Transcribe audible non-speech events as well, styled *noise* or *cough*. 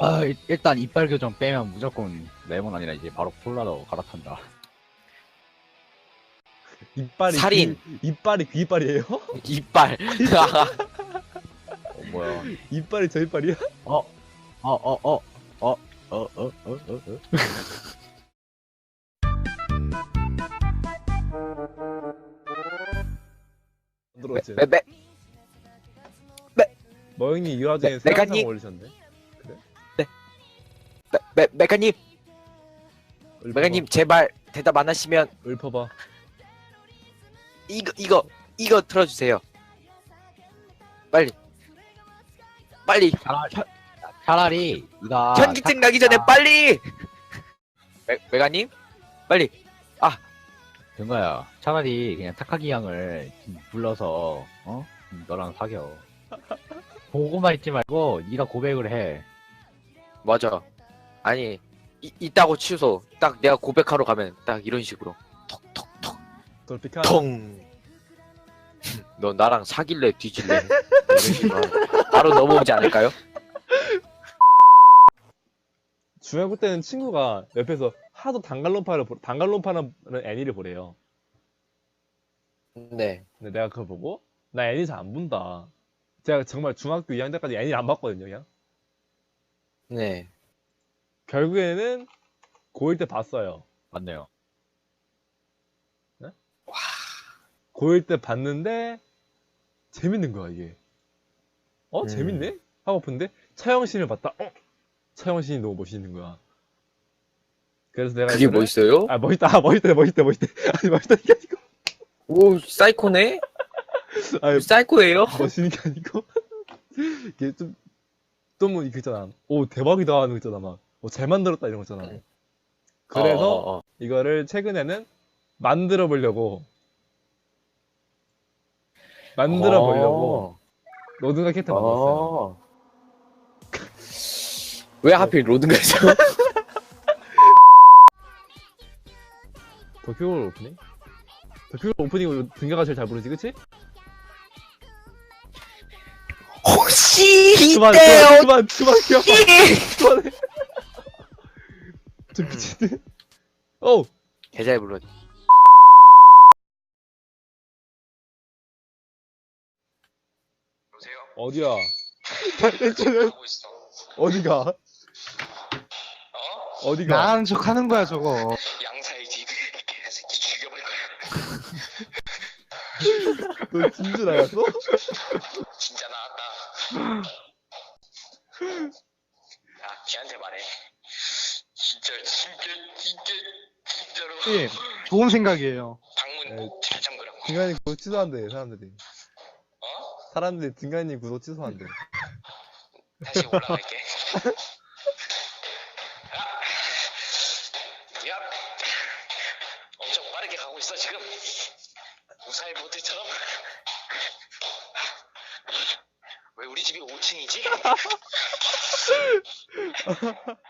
아, 일- 일단 이빨 교정 빼면 무조건 레몬 아니라 이제 바로 콜라로 갈아탄다. 이빨이 살인. 귀, 이빨이 귀 이빨이에요? *laughs* 이빨. *laughs* 어, 뭐야. 이빨이 저 이빨이야? 어, 어, 어, 어, 어, 어, 어, 어, 어, 어. 안 들어왔지. 메메 머영님 이 와중에 메- 세상상 메카닉. 올리셨네. 메 메가님 메가님 제발 대답 안 하시면 읊어봐. 이거 이거 이거 틀어주세요. 빨리 빨리 차라리, 차- 차라리, 이가. 현기증 나기 전에 빨리 메 메가님 빨리 된 거야. 차라리 그냥 타카기 양을 불러서, 어? 너랑 사겨. 보고만 있지 말고, 네가 고백을 해. 맞아. 아니 이, 이따고 취소. 딱 내가 고백하러 가면 딱 이런 식으로 톡톡톡 돌피카. 통. *laughs* 너 나랑 사귈래 뒤질래 이런 식으로 바로 넘어오지 않을까요? 중학교 때는 친구가 옆에서 하도 단갈론파를 보- 단갈론파는 애니를 보래요. 네. 근데 내가 그걸 보고 나 애니 잘 안 본다. 제가 정말 중학교 2학년 때까지 애니 를 안 봤거든요, 그냥. 네. 결국에는 고1 때 봤어요. 맞네요. 고1 때 봤는데 재밌는 거야 이게. 어 음. 재밌네? 하고 본데 차영신을 봤다. 어 차영신이 너무 멋있는 거야. 그래서 내가 그게 이거를- 뭐 있어요? 아 멋있다, 아, 멋있다, 멋있다, 멋있다. *laughs* 아니 멋있다 이게 아니고, 오 사이코네? *laughs* 아니 사이코예요? 멋있는 게 아니고 *laughs* 이게 좀좀 이거 있잖아. 오 대박이다 하는 거 있잖아 막. 오, 잘 만들었다 이런 거 있잖아. 응. 그래서 어, 어, 어. 이거를 최근에는 만들어 보려고 만들어 보려고 로드가 캐릭터 만들었어요. 어. 왜 하필 로드가죠? *laughs* 도쿄 오프닝? 도쿄 오프닝 등가가 제일 잘 부르지, 그치? 혹시 그만, 이때요? 그만, 그만, 그만, 그만, 그만 해. 저 미친데? 어, 계좌에 불러. 여보세요? 어디야? 하고 있어. 어디가? 어? 어디가? 나가는 척 하는 거야, 저거. 양사이지 개새끼 죽여버릴 거야. *laughs* 너 진주 나갔어? 진짜 나왔다. 야, *laughs* 걔한테 말해. 진짜, 진짜, 진짜, 진짜로. 예, 좋은 생각이에요. 방문 에이. 꼭잘 잠그라고. 등간이 구독 취소한대, 사람들이. 어? 사람들이 등간이 구독 취소한대. 다시 올라갈게. *laughs* 야! 야! 엄청 빠르게 가고 있어, 지금. 무사히 보트처럼. 왜 우리 집이 5층이지? *laughs* *laughs*